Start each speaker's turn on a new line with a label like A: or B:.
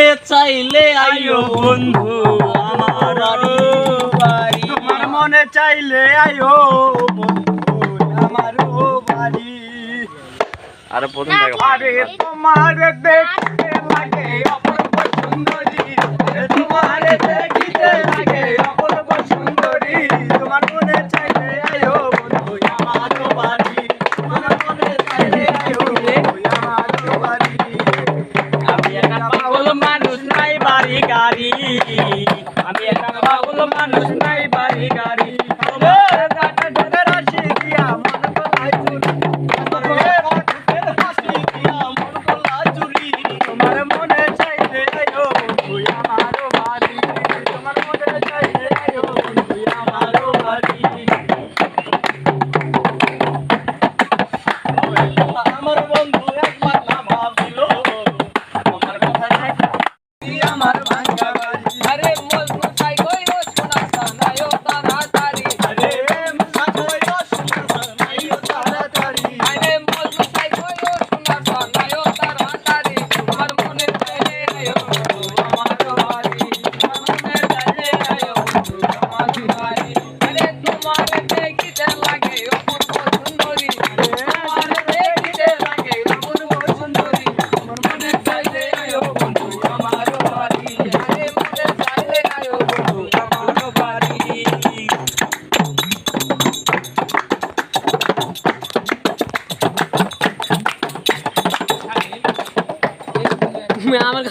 A: আসতে চাইলে আয়ো বন্ধু আমার বাড়ি।
B: তোমার মনে চাইলে আয়ো বন্ধু আমার বাড়ি।
A: আরে
B: তোমার
A: দেখ পাগল মানুষ নাই বাড়ি গাড়ি। আমি একটা পাগল মানুষ নাই।
C: में आमल